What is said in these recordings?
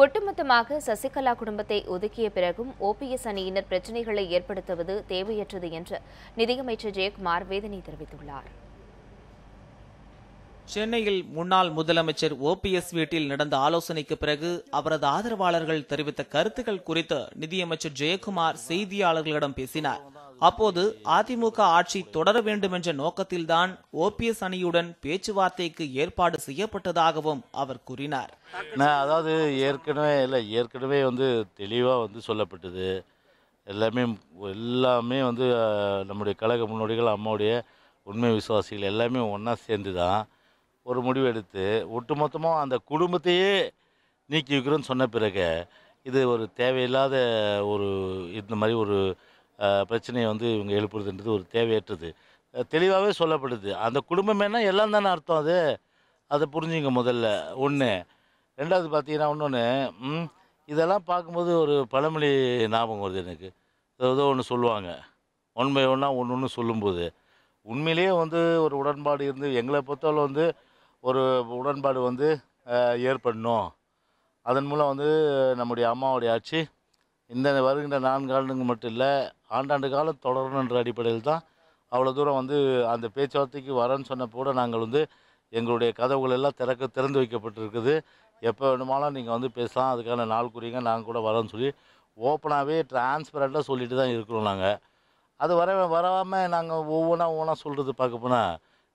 ஒட்டுமொத்தமாக சசிகலா குடும்பத்தை ஒதுக்கிய பிறகும் ஓபிஎஸ் அணியினர் பிரச்சினைகளை ஏற்படுத்துவது தேவையற்றது என்று நிதியமைச்சர் ஜெயக்குமார் வேதனை தெரிவித்துள்ளார். சென்னையில் முன்னாள் முதலமைச்சர் ஓபிஎஸ் வீட்டில் நடந்த ஆலோசனைக்கு பிறகு அவரது ஆதரவாளர்கள் தெரிவித்த கருத்துக்கள் குறித்து நிதியமைச்சர் ஜெயக்குமார் செய்தியாளர்களிடம் பேசினார். அப்போது அதிமுக ஆட்சி தொடர வேண்டும் என்ற நோக்கத்தில்தான் ஓபிஎஸ் அணியுடன் பேச்சுவார்த்தைக்கு ஏற்பாடு செய்யப்பட்டதாகவும் அவர் கூறினார். நான் அதாவது ஏற்கனவே இல்லை ஏற்கனவே வந்து தெளிவாக வந்து சொல்லப்பட்டது. எல்லாமே எல்லாமே வந்து நம்முடைய கழக முன்னோடிகள் அம்மாவுடைய உண்மை விசுவாசிகள் எல்லாமே ஒன்றா சேர்ந்து தான் ஒரு முடிவு எடுத்து ஒட்டுமொத்தமாக அந்த குடும்பத்தையே நீக்கி வைக்கிறோன்னு சொன்ன பிறகு இது ஒரு தேவையில்லாத ஒரு இந்த மாதிரி ஒரு பிரச்சனையை வந்து இவங்க எழுப்புறதுன்றது ஒரு தேவையற்றது. தெளிவாகவே சொல்லப்படுது. அந்த குடும்பமேனா எல்லாம் தானே அர்த்தம் அது. அதை புரிஞ்சுங்க முதல்ல. ஒன்று ரெண்டாவது பார்த்தீங்கன்னா இன்னொன்று இதெல்லாம் பார்க்கும்போது ஒரு பழமொழி ஞாபகம் வருது எனக்கு. ஏதோ ஒன்று சொல்லுவாங்க. ஒன் பை ஒன்றா ஒன்று ஒன்று சொல்லும்போது உண்மையிலேயே வந்து ஒரு உடன்பாடு இருந்து எங்களை பொறுத்தவரை வந்து ஒரு உடன்பாடு வந்து ஏற்படணும். அதன் மூலம் வந்து நம்முடைய அம்மாவுடைய ஆட்சி இந்த வருகின்ற நான்கு ஆண்டுங்க மட்டும் இல்லை ஆண்டாண்டு காலம் தொடரணுன்ற அடிப்படையில் தான் அவ்வளோ தூரம் வந்து அந்த பேச்சுவார்த்தைக்கு வரேன்னு சொன்னப்போ கூட நாங்கள் வந்து எங்களுடைய கதவுகள் எல்லாம் திறக்க திறந்து வைக்கப்பட்டிருக்குது. எப்போ வேணுமாலும் நீங்கள் வந்து பேசலாம் அதுக்கான நாள் குறிங்க நாங்கள் கூட வரோன்னு சொல்லி ஓப்பனாகவே டிரான்ஸ்பரண்ட்டாக சொல்லிட்டு தான் இருக்கிறோம் நாங்கள் அது வர வராமல் நாங்கள் ஒவ்வொன்றா ஒவ்வொன்றா சொல்கிறது பார்க்க போனால்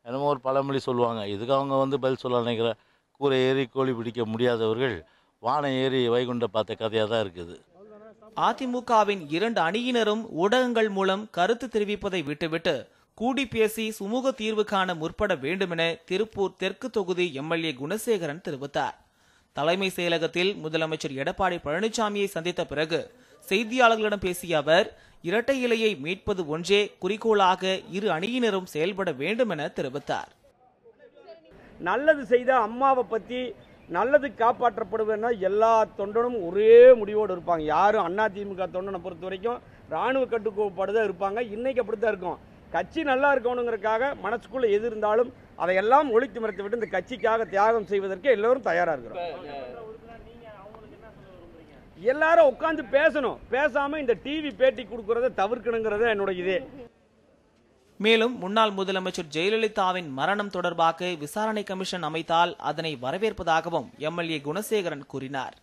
என்னமோ ஒரு பழமொழி சொல்லுவாங்க. இதுக்கு அவங்க வந்து பதில் சொல்ல நினைக்கிற? கூரை ஏறி கோழி பிடிக்க முடியாதவர்கள் வானம் ஏறி வைகுண்ட பார்த்த கதையாக தான் இருக்குது. அதிமுகவின் இரண்டு அணியினரும் ஊடகங்கள் மூலம் கருத்து தெரிவிப்பதை விட்டுவிட்டு கூடி பேசி சுமூக தீர்வு காண முற்பட வேண்டுமென திருப்பூர் தெற்கு தொகுதி எம்எல்ஏ குணசேகரன் தெரிவித்தார். தலைமை செயலகத்தில் முதலமைச்சர் எடப்பாடி பழனிசாமியை சந்தித்த பிறகு செய்தியாளர்களிடம் பேசிய அவர் இரட்டை இலையை மீட்பது ஒன்றே குறிக்கோளாக இரு அணியினரும் செயல்பட வேண்டும் என தெரிவித்தார். நல்லது செய்த அம்மாவை பற்றி நல்லது காப்பாற்றப்படுவேன்னா எல்லா தொண்டனும் ஒரே முடிவோடு இருப்பாங்க. யாரும் அதிமுக தொண்டனை பொறுத்த வரைக்கும் ராணுவ கட்டுக்கோப்பாடு தான் இருப்பாங்க. இன்னைக்கு அப்படித்தான் இருக்கும். கட்சி நல்லா இருக்கணுங்கிறதுக்காக மனசுக்குள்ள எது இருந்தாலும் அதையெல்லாம் ஒழித்து மறைத்து விட்டு இந்த கட்சிக்காக தியாகம் செய்வதற்கு எல்லோரும் தயாராக இருக்கிறோம். எல்லாரும் உட்காந்து பேசணும். பேசாம இந்த டிவி பேட்டி கொடுக்கறத தவிர்க்கணுங்கிறத என்னோட இதே. மேலும் முன்னாள் முதலமைச்சர் ஜெயலலிதாவின் மரணம் தொடர்பாக விசாரணை கமிஷன் அமைத்தால் அதனை வரவேற்பதாகவும் எம்எல்ஏ குணசேகரன் கூறினார்.